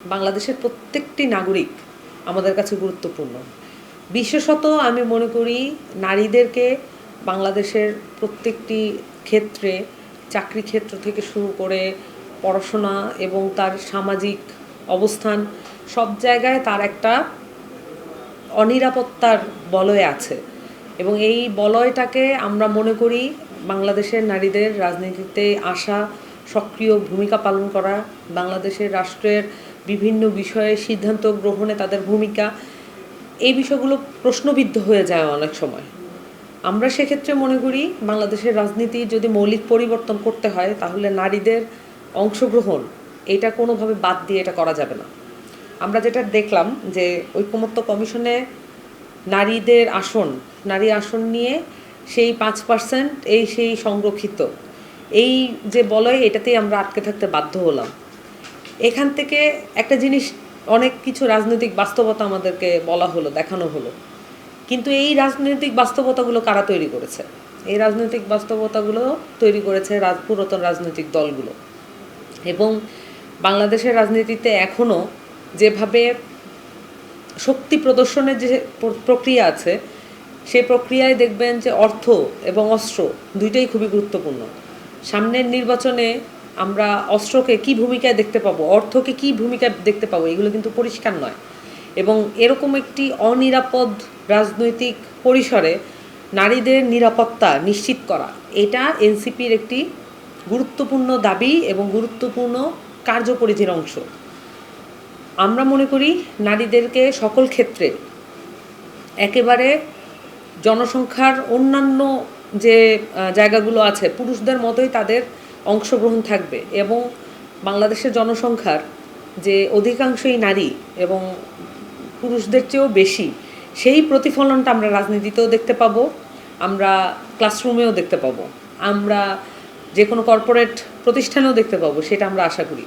বাংলাদেশের প্রত্যেকটি নাগরিক আমাদের কাছে গুরুত্বপূর্ণ। বিশেষত আমি মনে করি নারীদেরকে বাংলাদেশের প্রত্যেকটি ক্ষেত্রে, চাকরি ক্ষেত্র থেকে শুরু করে পড়াশোনা এবং তার সামাজিক অবস্থান, সব জায়গায় তার একটা অনিরাপত্তার বলয় আছে। এবং এই বলয়টাকে আমরা মনে করি বাংলাদেশের নারীদের রাজনীতিতে আসা সক্রিয় ভূমিকা পালন করা, বাংলাদেশের রাষ্ট্রের বিভিন্ন বিষয়ে সিদ্ধান্ত গ্রহণে তাদের ভূমিকা, এই বিষয়গুলো প্রশ্নবিদ্ধ হয়ে যায় অনেক সময়। আমরা সেক্ষেত্রে মনে করি, বাংলাদেশের রাজনীতি যদি মৌলিক পরিবর্তন করতে হয়, তাহলে নারীদের অংশগ্রহণ, এটা কোনোভাবে বাদ দিয়ে এটা করা যাবে না। আমরা যেটা দেখলাম যে ঐক্যমত্য কমিশনে নারীদের আসন, নারী আসন নিয়ে সেই পাঁচ পার্সেন্ট এই সেই সংরক্ষিত। এই যে বলয়, এটাতেই আমরা আটকে থাকতে বাধ্য হলাম। এখান থেকে একটা জিনিস, অনেক কিছু রাজনৈতিক বাস্তবতা আমাদেরকে বলা হলো, দেখানো হলো। কিন্তু এই রাজনৈতিক বাস্তবতাগুলো কারা তৈরি করেছে? এই রাজনৈতিক বাস্তবতাগুলো তৈরি করেছে পুরাতন রাজনৈতিক দলগুলো। এবং বাংলাদেশের রাজনীতিতে এখনও যেভাবে শক্তি প্রদর্শনের যে প্রক্রিয়া আছে, সেই প্রক্রিয়ায় দেখবেন যে অর্থ এবং অস্ত্র দুইটাই খুবই গুরুত্বপূর্ণ। সামনের নির্বাচনে আমরা অস্ত্রকে কি ভূমিকায় দেখতে পাবো, অর্থকে কি ভূমিকায় দেখতে পাবো, এগুলো কিন্তু পরিষ্কার নয়। এবং এরকম একটি অনিরাপদ রাজনৈতিক পরিসরে নারীদের নিরাপত্তা নিশ্চিত করা, এটা এনসিপির একটি গুরুত্বপূর্ণ দাবি এবং গুরুত্বপূর্ণ কার্যপরিধির অংশ। আমরা মনে করি নারীদেরকে সকল ক্ষেত্রে একেবারে জনসংখ্যার অন্যান্য যে জায়গাগুলো আছে, পুরুষদের মতোই তাদের অংশগ্রহণ থাকবে এবং বাংলাদেশের জনসংখ্যার যে অধিকাংশই নারী এবং পুরুষদের চেয়েও বেশি, সেই প্রতিফলনটা আমরা রাজনীতিতেও দেখতে পাবো, আমরা ক্লাসরুমেও দেখতে পাবো, আমরা যে কোনো কর্পোরেট প্রতিষ্ঠানেও দেখতে পাবো, সেটা আমরা আশা করি।